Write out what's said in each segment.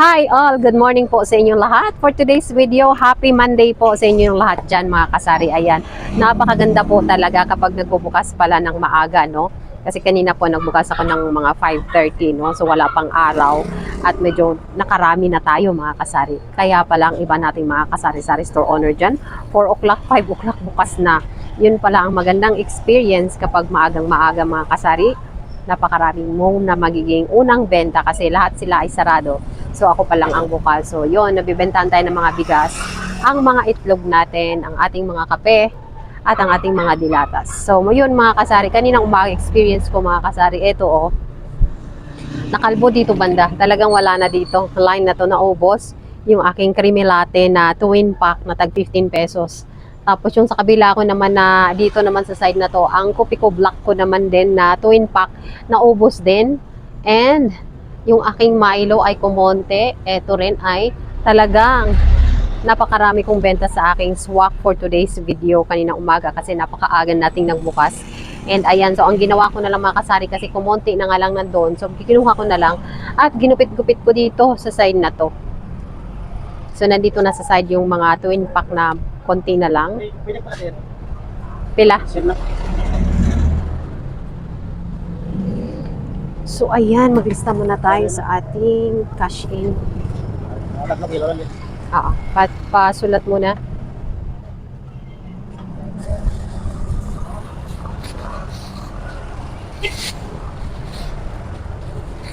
Hi all! Good morning po sa inyong lahat. For today's video, happy Monday po sa inyong lahat dyan mga kasari. Ayan, napakaganda po talaga kapag nagbubukas pala ng maaga, no? Kasi kanina po nagbukas ako ng mga 5.30, no? So wala pang araw at medyo nakarami na tayo mga kasari. Kaya pala ang iba nating mga kasari-sari store owner dyan, 4 o'clock, 5 o'clock bukas na. Yun pala ang magandang experience kapag maagang maaga mga kasari napakaraming mong na magiging unang benta kasi lahat sila ay sarado. So ako pa lang ang bukal. So yon nabibentahan tayo ng mga bigas, ang mga itlog natin, ang ating mga kape, at ang ating mga dilatas. So yun mga kasari, kaninang umaga experience ko mga kasari, ito oh, nakalbo dito banda. Talagang wala na dito. Line na to naubos. Yung aking creamy latte na twin pack na tag 15 pesos. Tapos yung sa kabila ko naman na dito naman sa side na to, ang kopi ko black ko naman din na twin pack na ubos din. And yung aking Milo ay kumonte. Ito rin ay talagang napakarami kong benta sa aking swak for today's video kanina umaga kasi napakaaga nating nagbukas. And ayan, so ang ginawa ko na lang mga kasari kasi kumonti na nga lang nandoon. So kinuha ko na lang at ginupit-gupit ko dito sa side na to. So nandito na sa side yung mga twin pack na konti na lang. Pila? So ayan, maglista muna tayo sa ating cash in. Ah. Oo, pa pasulat muna.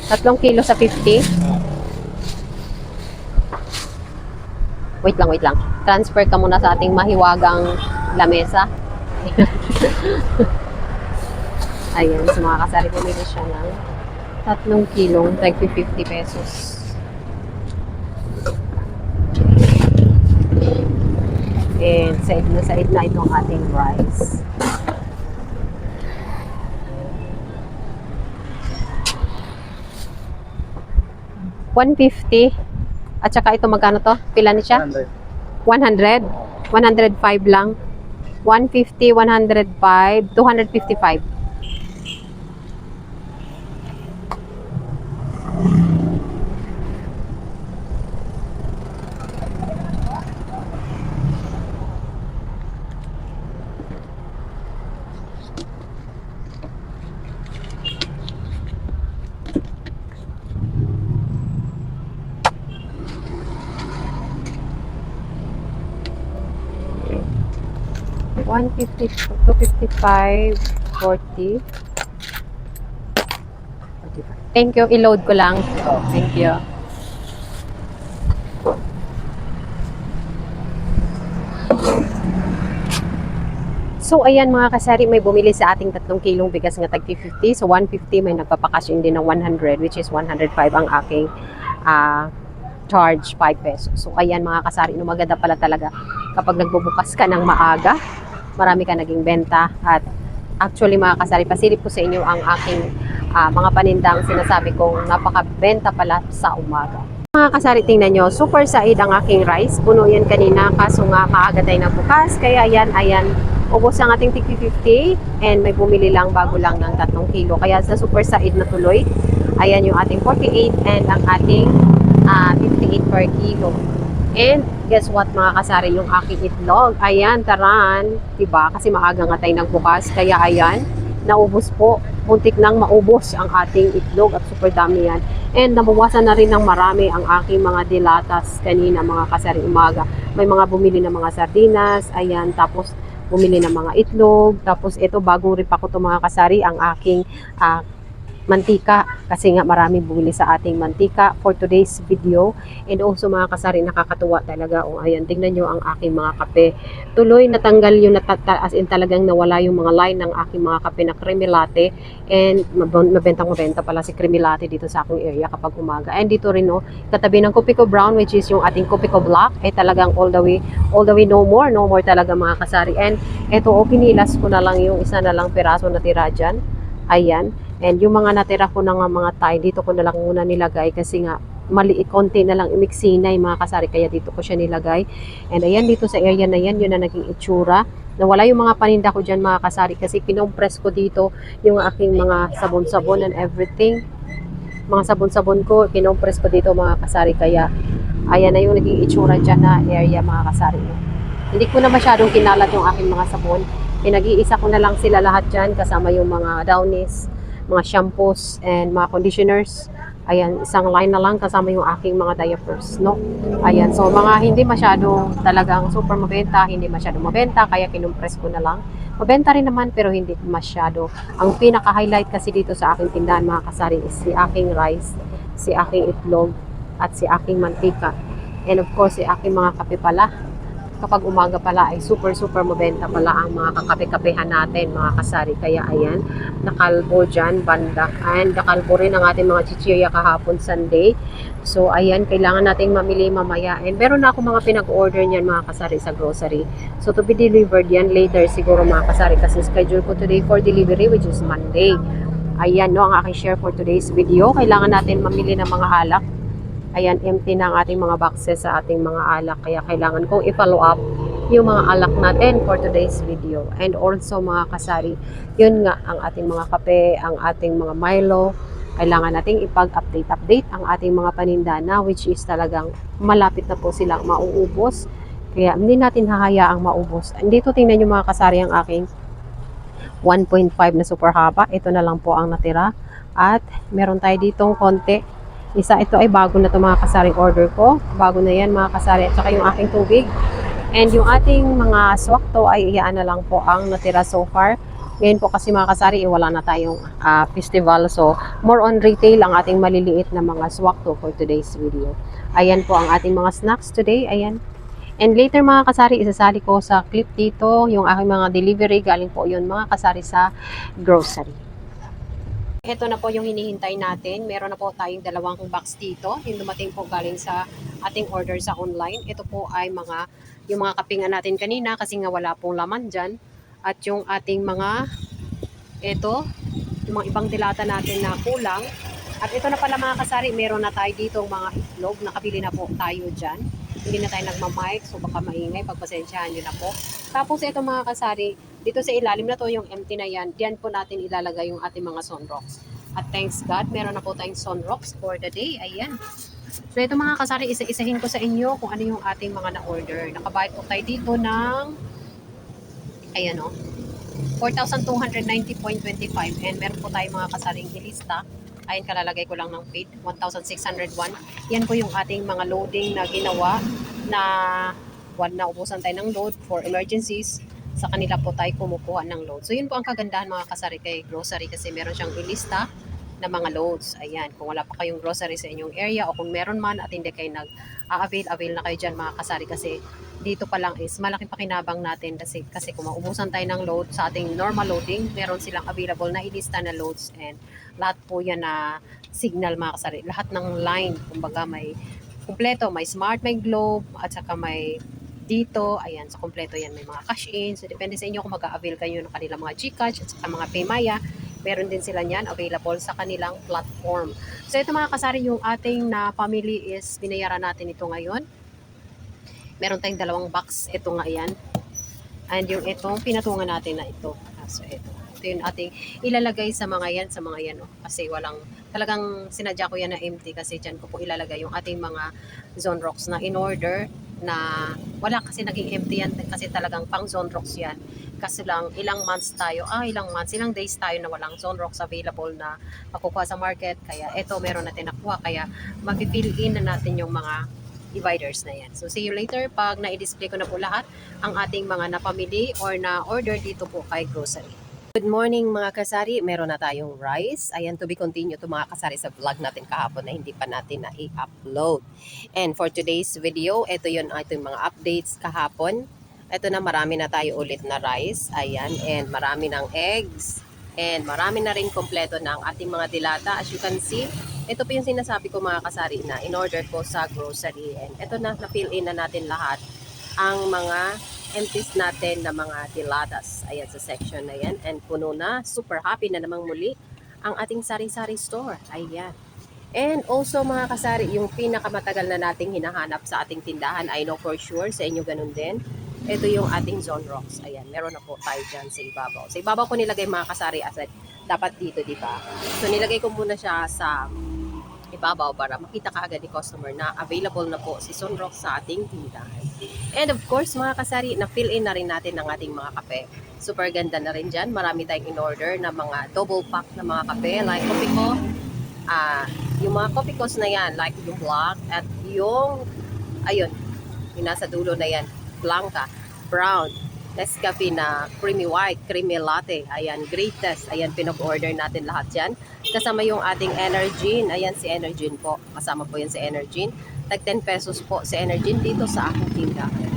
Tatlong kilo sa 50. Wait lang, wait lang. Transfer ka muna sa ating mahiwagang lamesa. Ayan, sa mga kasari pumili siya ng tatlong kilong, tag 50 pesos. And side na side na itong ating rice. $150. At saka ito magkano to? Pila ni siya? 100? 105 lang. 150, 105, 255. One fifty, two fifty-five, forty. Thank you. I-load ko lang. Thank you. So, ayan mga kasari, may bumili sa ating tatlong kilong bigas nga tag 50. So, 150 may nagpapakasyon din ng 100, which is 105 ang aking ah, charge 5 pesos. So, ayan mga kasari, no, maganda pala talaga kapag nagbubukas ka ng maaga, marami ka naging benta at actually mga kasari, pasilip ko sa inyo ang aking ah, mga panindang sinasabi kong napakabenta pala sa umaga. Mga kasari, tingnan nyo, super said ang aking rice. Puno yan kanina, kaso nga maaga tayo nagbukas. Kaya ayan, ayan, ubos ang ating tiki 50 and may bumili lang bago lang ng 3 kilo. Kaya sa super said na tuloy, ayan yung ating 48 and ang ating ah, 58 per kilo. And guess what mga kasari, yung aking itlog, ayan, taran, diba? Kasi maaga nga tayo nagbukas, kaya ayan, naubos po. Muntik nang maubos ang ating itlog at super dami yan. And nabawasan na rin ng marami ang aking mga dilatas kanina mga kasari umaga. May mga bumili ng mga sardinas, ayan, tapos bumili ng mga itlog, tapos ito bagong ripa ko to mga kasari, ang aking ah, mantika kasi nga marami bumili sa ating mantika for today's video. And also mga kasari nakakatuwa talaga. O ayan tingnan nyo ang aking mga kape. Tuloy natanggal yung natata as in talagang nawala yung mga line ng aking mga kape na creamy latte. And mab- mabentang mabenta pala si creamy latte dito sa aking area kapag umaga. And dito rin no katabi ng kopi ko brown which is yung ating kopi ko black ay talagang all the way all the way no more no more talaga mga kasari. And eto o pinilas ko na lang yung isa na lang piraso na tira dyan. Ayan And yung mga natira ko nga mga tie, dito ko na lang muna nilagay kasi nga maliit, konti na lang imiksinay mga kasari, kaya dito ko siya nilagay. And ayan, dito sa area na yan, yun na naging itsura. Nawala yung mga paninda ko dyan mga kasari kasi pinompress ko dito yung aking mga sabon-sabon and everything. mga sabon-sabon ko, kinompress ko dito mga kasari. Kaya, ayan na yung naging itsura dyan na area mga kasari. Hindi ko na masyadong kinalat yung aking mga sabon. Pinag-iisa ko na lang sila lahat dyan kasama yung mga downies, mga shampoos, and mga conditioners. Ayan, isang line na lang kasama yung aking mga diapers, no? Ayan, so mga hindi masyadong talagang super mabenta, hindi masyadong mabenta, kaya kinumpress ko na lang. Mabenta rin naman pero hindi masyado. Ang pinaka-highlight kasi dito sa aking tindahan mga kasari is si aking rice, si aking itlog, at si aking mantika. And of course, si aking mga kape pala. Kapag umaga pala ay super super mabenta pala ang mga kakape-kapehan natin mga kasari. Kaya ayan, nakalbo dyan, banda. And nakalbo rin ang ating mga chichirya kahapon Sunday. So ayan, kailangan nating mamili mamaya. And meron na ako mga pinag-order niyan mga kasari sa grocery. So to be delivered yan later siguro mga kasari kasi schedule ko today for delivery which is Monday. Ayan no, ang aking share for today's video. Kailangan natin mamili ng mga alak. Ayan, empty na ang ating mga boxes sa ating mga alak. Kaya kailangan kong i-follow up yung mga alak natin for today's video. And also mga kasari, yun nga ang ating mga kape, ang ating mga Milo. Kailangan nating ipag-update-update ang ating mga paninda na which is talagang malapit na po silang mauubos. Kaya hindi natin hahayaang maubos. Dito tingnan nyo mga kasari ang aking 1.5 na super haba. Ito na lang po ang natira. At meron tayo ditong konti. Isa ito ay bago na to mga kasaring order ko. Bago na yan mga kasari. At saka yung aking tubig. And yung ating mga swakto ay iyaan na lang po ang natira so far. Ngayon po kasi mga kasari, eh, wala na tayong ah, festival. So, more on retail ang ating maliliit na mga swakto for today's video. Ayan po ang ating mga snacks today. Ayan. And later mga kasari, isasali ko sa clip dito yung aking mga delivery. Galing po yun mga kasari sa grocery. Ito na po yung hinihintay natin. Meron na po tayong dalawang box dito. Yung dumating po galing sa ating order sa online. Ito po ay mga yung mga kapingan natin kanina kasi nga wala pong laman dyan. At yung ating mga ito, yung mga ibang dilata natin na kulang. At ito na pala mga kasari, meron na tayo dito mga itlog. Nakabili na po tayo dyan. Hindi na tayo nagmamic, so baka maingay. Pagpasensyahan nyo na po. Tapos ito mga kasari, dito sa ilalim na to yung empty na yan. Diyan po natin ilalagay yung ating mga sunrocks. At thanks God, meron na po tayong sunrocks for the day. Ayan. So ito mga kasari, isa-isahin ko sa inyo kung ano yung ating mga na-order. Nakabayad po tayo dito ng, ayan o, 4,290.25 and meron po tayong mga kasaring ilista. Ayun, kalalagay ko lang ng paid, 1,601. Yan po yung ating mga loading na ginawa na one na ubusan tayo ng load for emergencies. Sa kanila po tayo kumukuha ng load. So yun po ang kagandahan mga kasari kay grocery kasi meron siyang ilista na mga loads. Ayan, kung wala pa kayong grocery sa inyong area o kung meron man at hindi kayo nag-avail, avail na kayo dyan mga kasari kasi dito pa lang is malaking pakinabang natin kasi, kasi kung maubusan tayo ng load sa ating normal loading, meron silang available na ilista na loads and lahat po yan na signal mga kasari. Lahat ng line, kumbaga may kumpleto, may smart, may globe, at saka may dito, ayan, so kumpleto yan, may mga cash in, so depende sa inyo kung mag-avail kayo ng kanilang mga Gcash at saka mga Paymaya, meron din sila niyan available sa kanilang platform. So ito mga kasari, yung ating na family is binayaran natin ito ngayon. Meron tayong dalawang box, ito nga yan. And yung itong pinatungan natin na ito. Ah, So ito. Ito yung ating ilalagay sa mga yan, sa mga yan. Oh. Kasi walang, talagang sinadya ko yan na empty kasi dyan ko po ilalagay yung ating mga zone rocks na in order na wala kasi naging empty yan kasi talagang pang zone rocks yan. Kasi lang ilang months tayo, ah ilang months, ilang days tayo na walang zone rocks available na makukuha sa market. Kaya ito meron natin nakuha. Kaya mag-fill in na natin yung mga dividers na yan. So see you later pag na-display ko na po lahat ang ating mga napamili or na-order dito po kay grocery. Good morning mga kasari, meron na tayong rice. Ayan, to be continued to mga kasari sa vlog natin kahapon na hindi pa natin na i-upload. And for today's video, ito yun ito yung mga updates kahapon. Ito na marami na tayo ulit na rice. Ayan, and marami ng eggs. And marami na rin kompleto ng ating mga dilata. As you can see, ito po yung sinasabi ko mga kasari na in-order ko sa grocery. And ito na, na-fill in na natin lahat ang mga empties natin na mga dilatas. Ayan sa section na yan. And puno na. Super happy na namang muli ang ating sari-sari store. Ayan. And also mga kasari, yung pinakamatagal na nating hinahanap sa ating tindahan, I know for sure sa inyo ganun din. Ito yung ating zone rocks. Ayan, meron na po tayo dyan sa ibabaw. Sa ibabaw ko nilagay mga kasari aside dapat dito, di ba? So nilagay ko muna siya sa ibabaw para makita ka agad ni customer na available na po si Sunrock sa ating tindahan. And of course, mga kasari, na-fill in na rin natin ang ating mga kape. Super ganda na rin dyan. Marami tayong in-order na mga double pack na mga kape. Like kopi ko, ah, yung mga kopi kos na yan, like yung black at yung, ayun, yung nasa dulo na yan, blanca, brown, Nescafe na creamy white, creamy latte, ayan, greatest, ayan, pinag-order natin lahat yan. Kasama yung ating Energin, ayan si Energin po, kasama po yan si Energin. Tag 10 pesos po si Energin dito sa aking tindahan.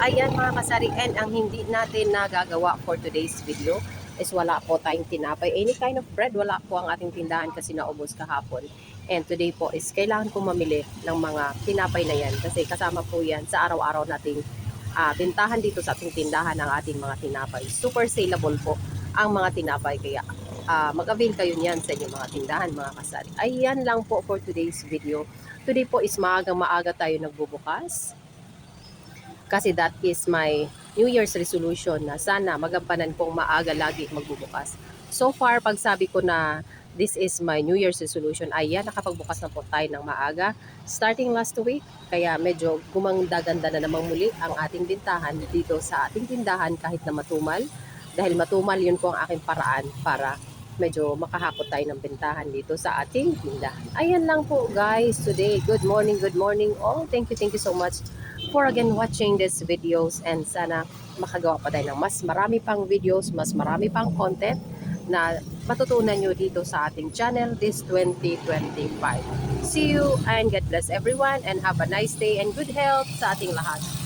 Ayan mga kasari, and ang hindi natin nagagawa for today's video is wala po tayong tinapay. Any kind of bread, wala po ang ating tindahan kasi naubos kahapon. And today po is kailangan ko mamili ng mga tinapay na yan kasi kasama po yan sa araw-araw nating ah, bintahan dito sa ating tindahan ng ating mga tinapay. Super saleable po ang mga tinapay kaya ah, mag-avail kayo niyan sa inyong mga tindahan mga kasari. Ayan lang po for today's video. Today po is maagang maaga tayo nagbubukas kasi that is my New Year's resolution na sana magampanan kong maaga lagi magbubukas. So far, pag sabi ko na this is my New Year's resolution, ay yan, nakapagbukas na po tayo ng maaga. Starting last week, kaya medyo gumanda-ganda na namang muli ang ating bintahan dito sa ating tindahan kahit na matumal. Dahil matumal, yun po ang aking paraan para medyo makahakot tayo ng bentahan dito sa ating tindahan. Ayan lang po guys today. Good morning, good morning all. Thank you, thank you so much for again watching these videos and sana makagawa pa tayo ng mas marami pang videos, mas marami pang content na matutunan nyo dito sa ating channel this 2025. See you and God bless everyone and have a nice day and good health sa ating lahat.